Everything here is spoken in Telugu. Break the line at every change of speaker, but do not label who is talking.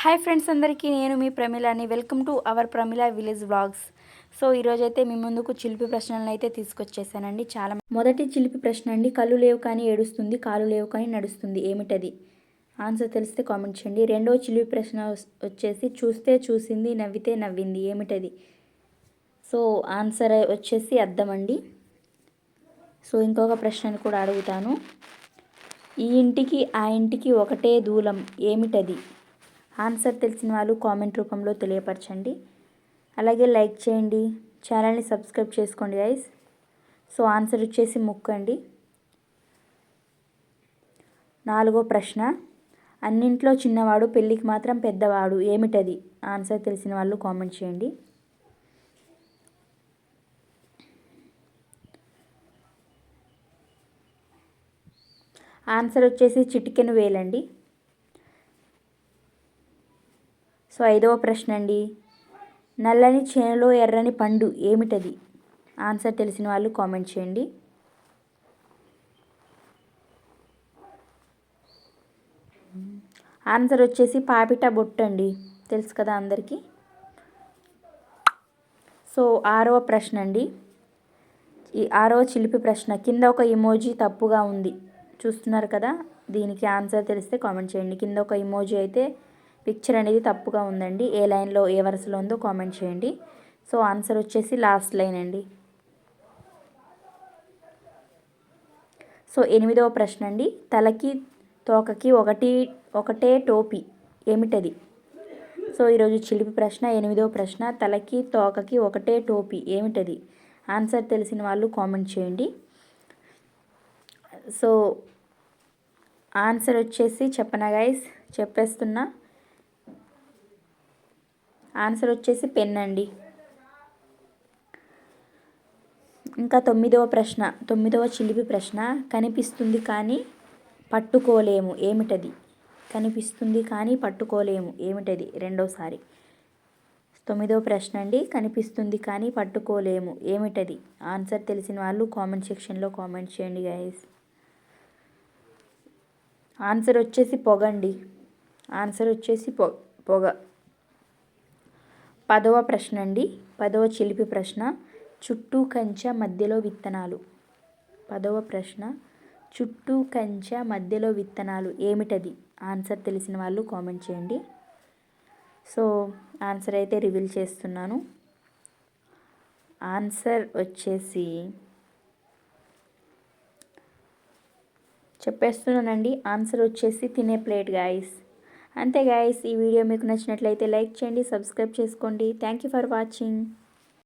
హాయ్ ఫ్రెండ్స్ అందరికీ నేను మీ ప్రమిలాని welcome to our Pramila village vlogs so ఈరోజైతే అయితే మీ ముందుకు చిలిపి ప్రశ్నలను అయితే తీసుకొచ్చేసానండి. చాలా మొదటి చిలిపి ప్రశ్న అండి కళ్ళు లేవు కానీ ఏడుస్తుంది కాలు లేవు కానీ నడుస్తుంది ఏమిటది? ఆన్సర్ తెలిస్తే కామెంట్ చేయండి. రెండో చిలిపి ప్రశ్న వచ్చేసి చూస్తే చూసింది నవ్వితే నవ్వింది ఏమిటది? సో ఆన్సర్ వచ్చేసి అద్దం అండి. సో ఇంకొక ప్రశ్నను కూడా అడుగుతాను. ఈ ఇంటికి ఆ ఇంటికి ఒకటే దూలం ఏమిటది? ఆన్సర్ తెలిసిన వాళ్ళు కామెంట్ రూపంలో తెలియపరచండి. అలాగే లైక్ చేయండి. ఛానల్ని సబ్స్క్రైబ్ చేసుకోండి గైస్ సో ఆన్సర్ వచ్చేసి ముక్కండి నాలుగో ప్రశ్న. అన్నింట్లో చిన్నవాడు పెళ్ళికి మాత్రం పెద్దవాడు ఏమిటది? ఆన్సర్ తెలిసిన వాళ్ళు కామెంట్ చేయండి. ఆన్సర్ వచ్చేసి చిటికెను వేలండి. సో ఐదవ ప్రశ్న అండి నల్లని చేనులో ఎర్రని పండు ఏమిటది? ఆన్సర్ తెలిసిన వాళ్ళు కామెంట్ చేయండి. ఆన్సర్ వచ్చేసి పాపిట బొట్టు అండి తెలుసు కదా అందరికీ? సో ఆరవ ప్రశ్న అండి ఈ ఆరవ చిలిపి ప్రశ్న కింద ఒక ఇమోజీ తప్పుగా ఉంది. చూస్తున్నారు కదా? దీనికి ఆన్సర్ తెలిస్తే కామెంట్ చేయండి. కింద ఒక ఇమోజీ అయితే పిక్చర్ అనేది తప్పుగా ఉందండి. ఏ లైన్లో ఏ వరుసలో ఉందో కామెంట్ చేయండి. సో ఆన్సర్ వచ్చేసి లాస్ట్ లైన్ అండి. సో ఎనిమిదవ ప్రశ్న అండి. తలకి తోకకి ఒకటి ఒకటే టోపీ ఏమిటది? సో ఈరోజు చిలిపి ప్రశ్న ఎనిమిదవ ప్రశ్న. తలకి తోకకి ఒకటే టోపీ ఏమిటది? ఆన్సర్ తెలిసిన వాళ్ళు కామెంట్ చేయండి. సో ఆన్సర్ వచ్చేసి చెప్పనా గైస్ చెప్పేస్తున్నా. ఆన్సర్ వచ్చేసి పెన్ అండి. ఇంకా తొమ్మిదవ ప్రశ్న తొమ్మిదవ చిలిపి ప్రశ్న. కనిపిస్తుంది కానీ పట్టుకోలేము ఏమిటది? కనిపిస్తుంది కానీ పట్టుకోలేము ఏమిటది? రెండోసారి. తొమ్మిదవ ప్రశ్న అండి. కనిపిస్తుంది కానీ పట్టుకోలేము ఏమిటది? ఆన్సర్ తెలిసిన వాళ్ళు కామెంట్ సెక్షన్లో కామెంట్ చేయండి గైస్ ఆన్సర్ వచ్చేసి పొగ అండి. ఆన్సర్ వచ్చేసి పొ పొగ. పదవ ప్రశ్న అండి. పదవ చిలిపి ప్రశ్న. చుట్టూ కంచె మధ్యలో విత్తనాలు. పదవ ప్రశ్న. చుట్టూ కంచె మధ్యలో విత్తనాలు ఏమిటది? ఆన్సర్ తెలిసిన వాళ్ళు కామెంట్ చేయండి. సో ఆన్సర్ అయితే రివీల్ చేస్తున్నాను. ఆన్సర్ వచ్చేసి చెప్పేస్తున్నానండి. ఆన్సర్ వచ్చేసి తినే ప్లేట్ గాయస్. అంతే గాయస్ ఈ వీడియో మీకు నచ్చినట్లయితే లైక్ చేయండి సబ్స్క్రైబ్ చేసుకోండి. Thank you for watching